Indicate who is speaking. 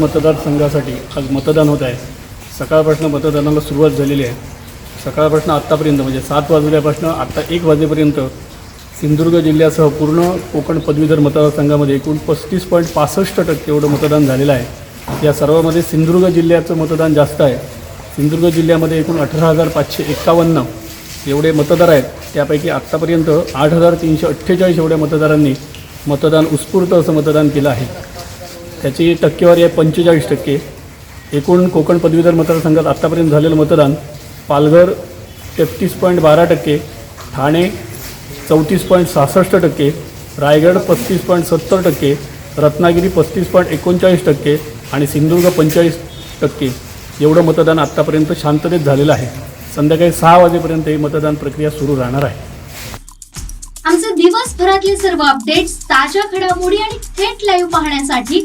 Speaker 1: मतदारसंघासाठी आज मतदान होत आहे. सकाळपासून मतदानाला सुरुवात झालेली आहे. सकाळपासून आत्तापर्यंत म्हणजे सात वाजल्यापासून आत्ता एक वाजेपर्यंत सिंधुदुर्ग जिल्ह्यासह पूर्ण कोकण पदवीधर मतदारसंघामध्ये एकूण पस्तीस पॉईंट पासष्ट टक्के एवढं मतदान झालेलं आहे. या सर्वामध्ये सिंधुदुर्ग जिल्ह्याचं मतदान जास्त आहे. सिंधुदुर्ग जिल्ह्यामध्ये एकूण अठरा हजार पाचशे एक्कावन्न एवढे मतदार आहेत. त्यापैकी आत्तापर्यंत आठ हजार तीनशे अठ्ठेचाळीस एवढ्या मतदारांनी मतदान उत्स्फूर्त असं मतदान केलं आहे. त्याची टक्केवारी आहे पंचेचाळीस टक्के. एकूण कोकण पदवीधर मतदारसंघात आत्तापर्यंत झालेलं मतदान पालघर तेहतीस पॉईंट बारा टक्के ठाणे चौतीस पॉईंट सहासष्ट टक्के रायगड पस्तीस पॉईंट सत्तर टक्के रत्नागिरी पस्तीस पॉईंट एकोणचाळीस टक्के आणि सिंधुदुर्ग पंचेचाळीस टक्के. एवढं मतदान आत्तापर्यंत शांततेत झालेलं आहे. संध्याकाळी सहा वाजेपर्यंत ही मतदान प्रक्रिया सुरू राहणार आहे.
Speaker 2: आमचे दिवसभरातले सर्व अपडेट्स ताज्या घडामोडी आणि थेट लाईव्ह पाहण्यासाठी